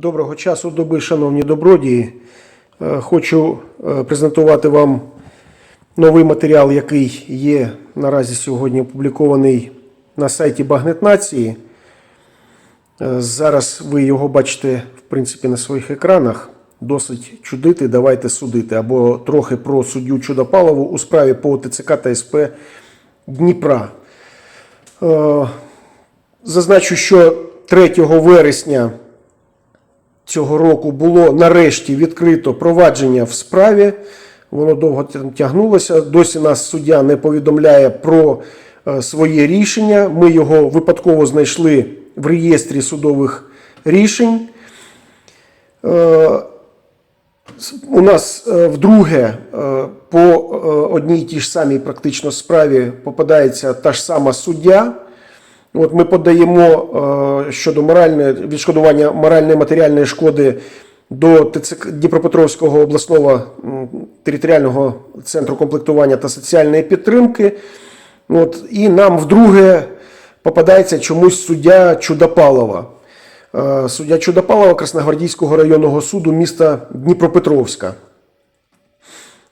Доброго часу доби, шановні добродії. Е, Хочу е, презентувати вам новий матеріал, який є наразі сьогодні опублікований на сайті Багнет Нації. Е, Зараз ви його бачите, в принципі, на своїх екранах. Досить чудити, давайте судити. Або трохи про суддю Чудопалову у справі по ТЦК та СП Дніпра. Зазначу, що 3 вересня цього року було нарешті відкрито провадження в справі. Воно довго тягнулося. Досі нас суддя не повідомляє про е, своє рішення. Ми його випадково знайшли в реєстрі судових рішень. Е, У нас е, вдруге по одній тій ж самій практично справі попадається та ж сама суддя. От ми подаємо е, щодо моральної відшкодування моральної матеріальної шкоди до ТЦК Дніпропетровського обласного територіального центру комплектування та соціальної підтримки. От, і нам вдруге попадається чомусь суддя Чудопалова. Е, Суддя Чудопалова Красногвардійського районного суду міста Дніпропетровська.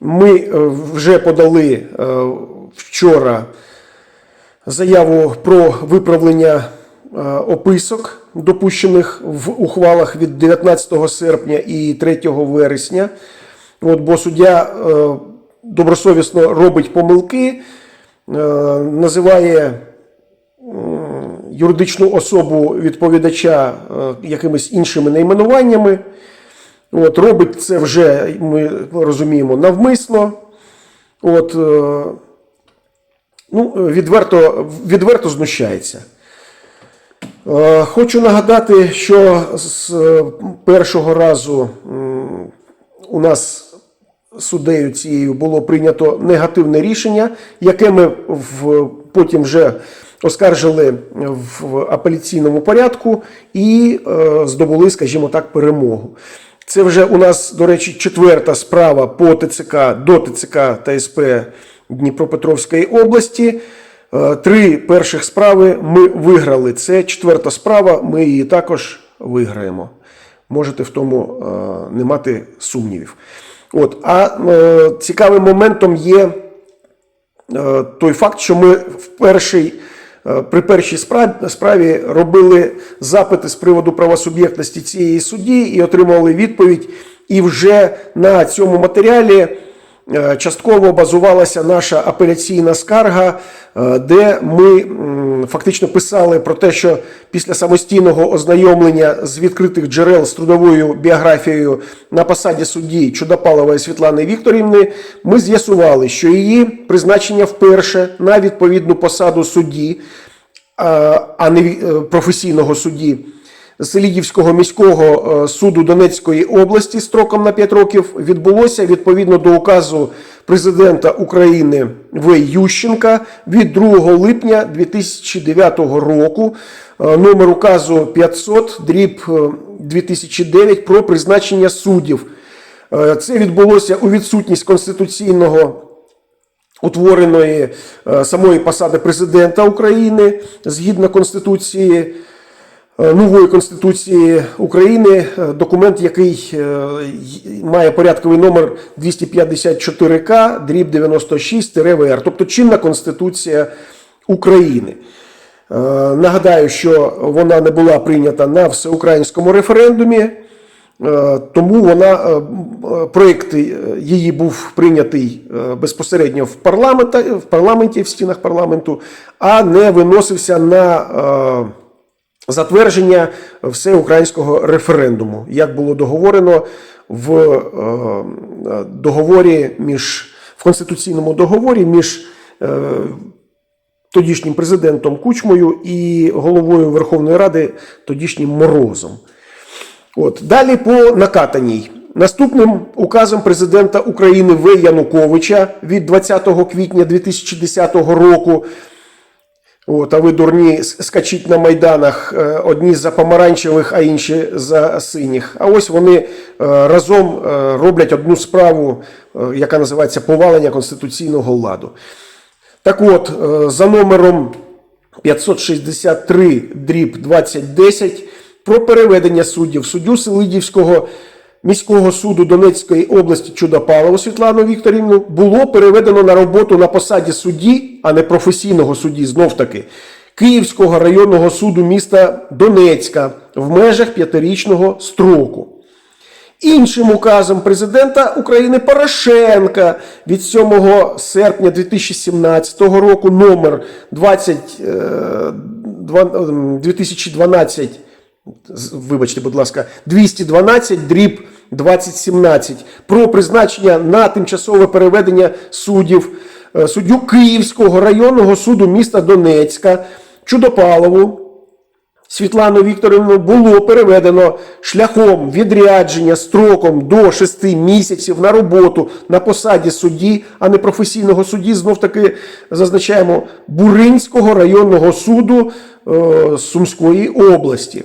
Ми е, вже подали вчора заяву про виправлення е, описок, допущених в ухвалах від 19 серпня і 3 вересня. От, бо суддя е, добросовісно робить помилки, е, називає юридичну особу відповідача якимись іншими найменуваннями. От, робить це вже, ми розуміємо, навмисно. От, ну, відверто, відверто знущається. Е, Хочу нагадати, що з е, першого разу у нас суддею цією було прийнято негативне рішення, яке ми в, потім вже оскаржили в апеляційному порядку і е, здобули, скажімо так, перемогу. Це вже у нас, до речі, четверта справа по ТЦК до ТЦК та СП Дніпропетровської області. Е, Три перших справи ми виграли. Це четверта справа, ми її також виграємо. Можете в тому е, не мати сумнівів. От, а е, цікавим моментом є той факт, що ми в перший, е, при першій справі, робили запити з приводу правосуб'єктності цієї судді і отримали відповідь. І вже на цьому матеріалі частково базувалася наша апеляційна скарга, е, де ми фактично писали про те, що після самостійного ознайомлення з відкритих джерел з трудовою біографією на посаді судді Чудопалової Світлани Вікторівни, ми з'ясували, що її призначення вперше на відповідну посаду судді, а а не е, професійного судді. Селідівського міського е, суду Донецької області строком на 5 років відбулося відповідно до указу президента України В. Ющенка від 2 липня 2009 року, е, номер указу 500 дріб е, 2009 про призначення суддів. Е, Це відбулося у відсутність конституційного утвореної е, самої посади президента України згідно Конституції. Е, Нової Конституції України е, документ, який е, має порядковий номер 254К, дріб 96 ВР, тобто чинна Конституція України. Нагадаю, що вона не була прийнята на всеукраїнському референдумі. Тому вона проєкт її був прийнятий безпосередньо в парламенті, в парламенті, в стінах парламенту, а не виносився на затвердження всеукраїнського референдуму, як було договорено в е, договорі між в конституційному договорі між е, тодішнім президентом Кучмою і головою Верховної Ради тодішнім Морозом. От далі по накатаній. Наступним указом президента України В. Януковича від 20 квітня 2010 року. От, а ви дурні скачіть на майданах е, одні за помаранчевих, а інші за синіх. А ось вони е, разом е, роблять одну справу, яка називається повалення конституційного ладу. Так от, за номером 563 дріб 2010 про переведення суддів суддю Селидівського міського суду Донецької області Чудопалову Світлану Вікторівну було переведено на роботу на посаді судді, а не професійного судді, знов таки, Київського районного суду міста Донецька в межах п'ятирічного строку. Іншим указом президента України Порошенка від 7 серпня 2017 року номер 20, е, два- ем, 2012, з- вибачте, будь ласка, 212 дріб 2017 про призначення на тимчасове переведення суддів е, суддю Київського районного суду міста Донецька Чудопалову Світлану Вікторівну було переведено шляхом відрядження строком до 6 місяців на роботу на посаді судді, а не професійного судді, знов таки зазначаємо Буринського районного суду е, Сумської області.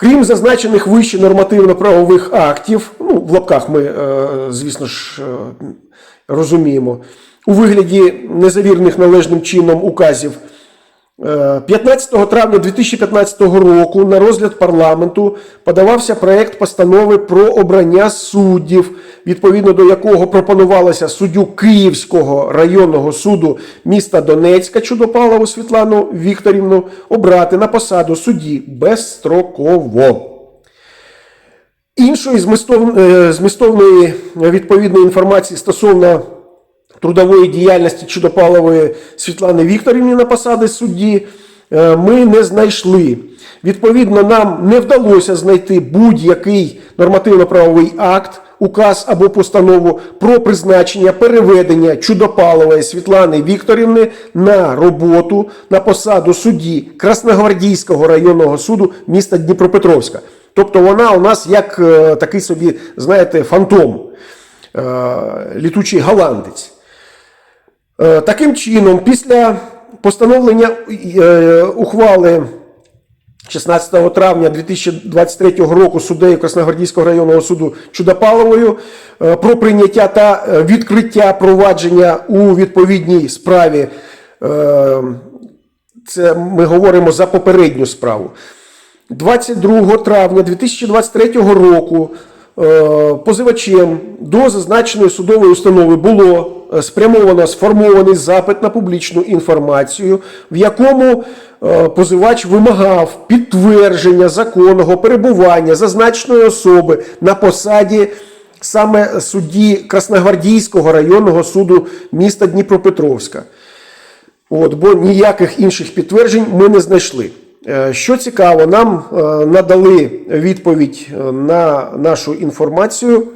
Крім зазначених вище нормативно-правових актів, ну, в лапках ми, е, звісно ж, е, розуміємо, у вигляді незавірних належним чином указів, 15 травня 2015 року на розгляд парламенту подавався проект постанови про обрання суддів, відповідно до якого пропонувалося суддю Київського районного суду міста Донецька Чудопалову Світлану Вікторівну обрати на посаду судді безстроково. Іншої е, змістовної відповідної інформації стосовно трудової діяльності Чудопалової Світлани Вікторівни на посади судді е, ми не знайшли. Відповідно, нам не вдалося знайти будь-який нормативно-правовий акт, указ або постанову про призначення переведення Чудопалової Світлани Вікторівни на роботу на посаду судді Красногвардійського районного суду міста Дніпропетровська. Тобто вона у нас як е, такий собі, знаєте, фантом, е, літучий голландець. Е, Таким чином, після постановлення е, ухвали 16 травня 2023 року суддею Красногвардійського районного суду Чудопаловою е, про прийняття та відкриття провадження у відповідній справі. Це ми говоримо за попередню справу. 22 травня 2023 року позивачем до зазначеної судової установи було спрямовано сформований запит на публічну інформацію, в якому е, позивач вимагав підтвердження законного перебування зазначеної особи на посаді саме судді Красногвардійського районного суду міста Дніпропетровська. От, бо ніяких інших підтверджень ми не знайшли. Е, Що цікаво, нам е, надали відповідь е, на нашу інформацію.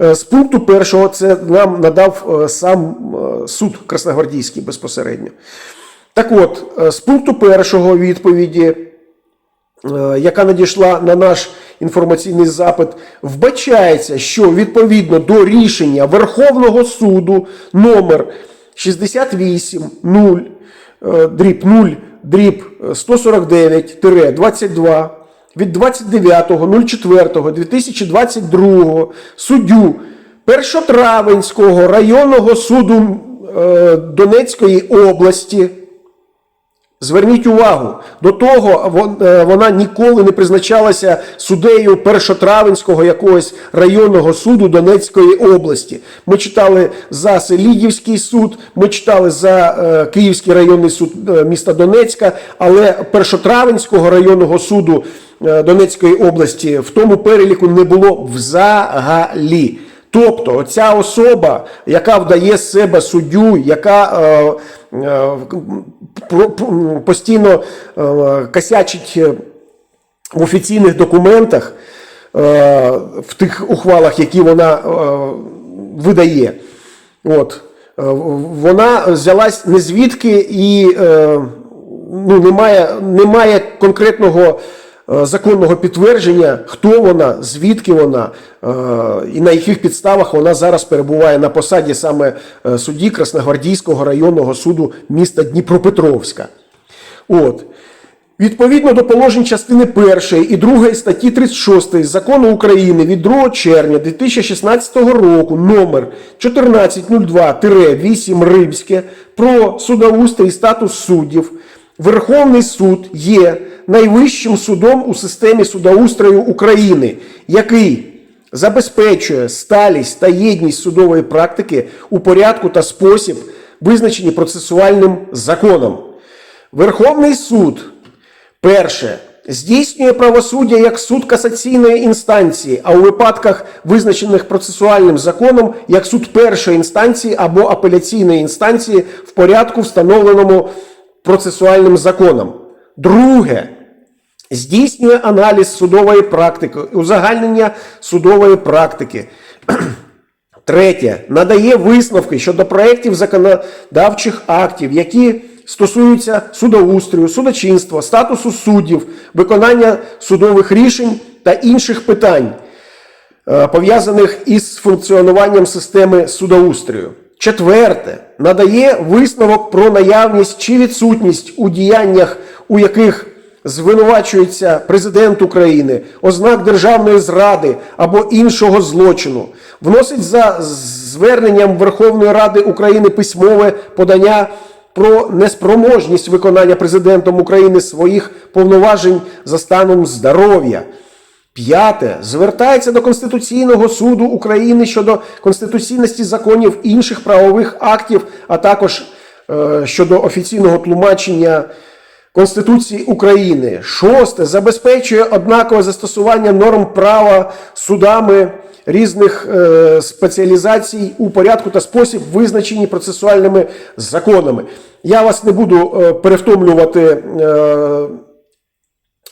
Е, З пункту першого це нам надав е, сам е, суд Красногвардійський безпосередньо. Так от, з пункту першого відповіді яка надійшла на наш інформаційний запит, вбачається, що відповідно до рішення Верховного суду номер 68 0 е, дріб 0 дріб 149-22 від 29.04.2022 суддю Першотравенського районного суду е, Донецької області Зверніть увагу, до того е, вона ніколи не призначалася суддею першотравенського якогось районного суду Донецької області. Ми читали за Селідівський суд, ми читали за е, Київський районний суд міста Донецька, але першотравенського районного суду Донецької області в тому переліку не було взагалі. Тобто, ця особа, яка вдає з себе суддю, яка е, е, постійно е, косячить е, в офіційних документах, е, в тих ухвалах, які вона е, видає. От. Е, Вона взялась не звідки і е, ну, немає, немає конкретного е, законного підтвердження, хто вона, звідки вона е, і на яких підставах вона зараз перебуває на посаді саме е, судді Красногвардійського районного суду міста Дніпропетровська. От. Відповідно до положень частини 1 і 2 статті 36 Закону України від 2 червня 2016 року номер 1402-8 Римське про судоустрій статус суддів, Верховний суд є найвищим судом у системі судоустрою України, який забезпечує сталість та єдність судової практики у порядку та спосіб, визначені процесуальним законом. Верховний суд перше здійснює правосуддя як суд касаційної інстанції, а у випадках, визначених процесуальним законом, як суд першої інстанції або апеляційної інстанції в порядку, встановленому процесуальним законом. Друге здійснює аналіз судової практики, узагальнення судової практики. Третє. Надає висновки щодо проєктів законодавчих актів, які стосуються судоустрою, судочинства, статусу суддів, виконання судових рішень та інших питань, е, пов'язаних із функціонуванням системи судоустрою. Четверте. Надає висновок про наявність чи відсутність у діяннях, у яких звинувачується президент України, ознак державної зради або іншого злочину, вносить за зверненням Верховної Ради України письмове подання про неспроможність виконання президентом України своїх повноважень за станом здоров'я. П'яте. Звертається до Конституційного суду України щодо конституційності законів інших правових актів, а також е, щодо офіційного тлумачення Конституції України. Шосте. Забезпечує однакове застосування норм права судами різних е, спеціалізацій у порядку та спосіб, визначені процесуальними законами. Я вас не буду е, перевтомлювати. Е,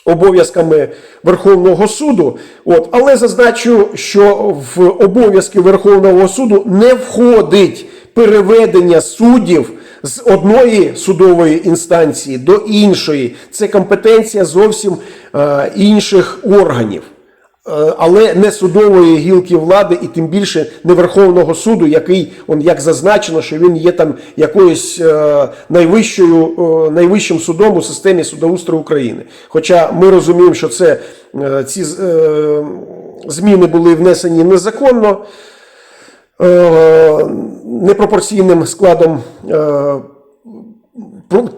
обов'язками Верховного суду. От, але зазначу, що в обов'язки Верховного суду не входить переведення суддів з одної судової інстанції до іншої. Це компетенція зовсім е, інших органів. Е, Але не судової гілки влади, і тим більше не Верховного суду, який, он, як зазначено, що він є там якоюсь е, найвищою, е, найвищим судом у системі судоустрою України. Хоча ми розуміємо, що це, ці зміни були внесені незаконно, непропорційним складом, е,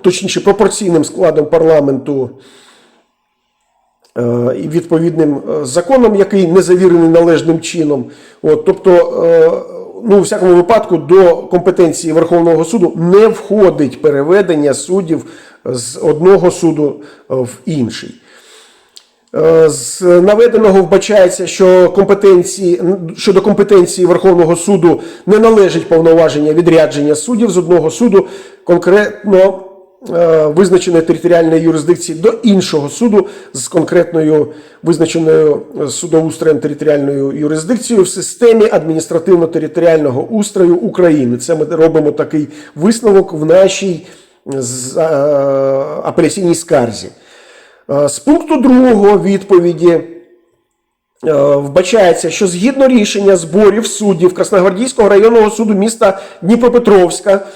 точніше, пропорційним складом парламенту е, і відповідним е, законом, який не завірений належним чином. От, тобто, е, ну, у всякому випадку, до компетенції Верховного суду не входить переведення суддів з одного суду е, в інший. Е, З наведеного вбачається, що компетенції щодо компетенції Верховного суду не належить повноваження відрядження суддів з одного суду конкретно е, визначеної територіальної юрисдикції до іншого суду з конкретною визначеною судоустроєм територіальною юрисдикцією в системі адміністративно-територіального устрою України. Це ми робимо такий висновок в нашій е, апеляційній скарзі. Е, З пункту другого відповіді е, вбачається, що згідно рішення зборів суддів Красногвардійського районного суду міста Дніпропетровська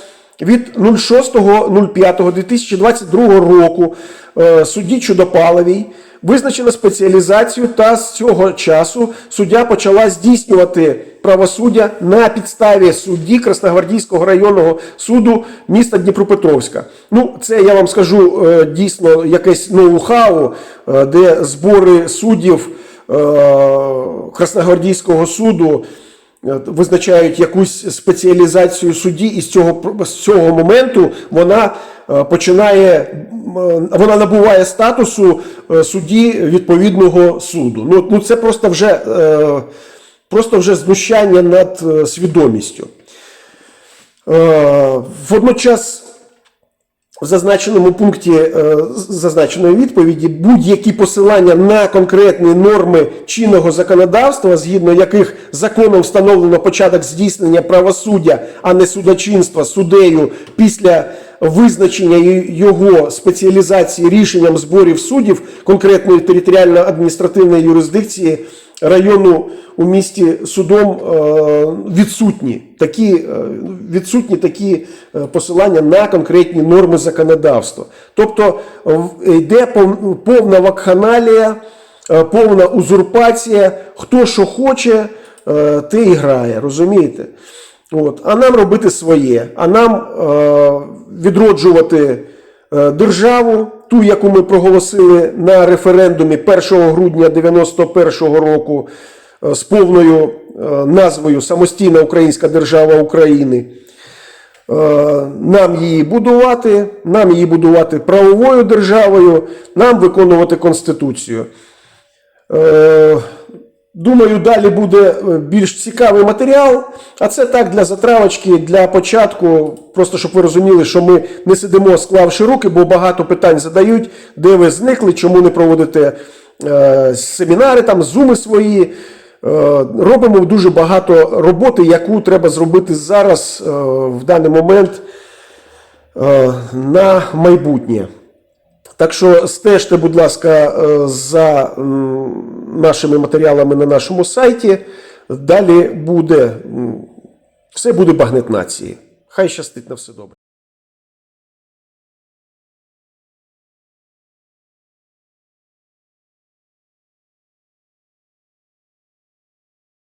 від 06.05.2022 року е, судді Чудопаловій визначено спеціалізацію та з цього часу суддя почала здійснювати правосуддя на підставі судді Красногвардійського районного суду міста Дніпропетровська. Ну, це я вам скажу е, дійсно якесь ноу-хау, е, де збори суддів е, Красногвардійського суду визначають якусь спеціалізацію судді, і з цього, з цього моменту вона починає, вона набуває статусу судді відповідного суду. Ну, ну це просто вже, е, просто вже знущання над е, свідомістю. Е, Водночас в зазначеному пункті е, зазначеної відповіді будь-які посилання на конкретні норми чинного законодавства, згідно яких законом встановлено початок здійснення правосуддя, а не судочинства суддею після визначення його спеціалізації рішенням зборів суддів конкретної територіально-адміністративної юрисдикції району у місті судом е, відсутні такі, е, відсутні такі е, посилання на конкретні норми законодавства. Тобто йде повна вакханалія, повна узурпація, хто що хоче, те і грає, розумієте? От. А нам робити своє, а нам відроджувати державу, ту, яку ми проголосили на референдумі 1 грудня 91 року е, з повною е, назвою Самостійна Українська Держава України. Е, Нам її будувати, нам її будувати правовою державою, нам виконувати Конституцію. Думаю, далі буде е, більш цікавий матеріал. А це так для затравочки, для початку. Просто щоб ви розуміли, що ми не сидимо склавши руки, бо багато питань задають, де ви зникли, чому не проводите е, семінари, там зуми свої. Е, робимо дуже багато роботи, яку треба зробити зараз, е, в даний момент е, на майбутнє. Так що стежте, будь ласка, е, за нашими матеріалами на нашому сайті. Далі буде все буде багнет нації. Хай щастить на все добре.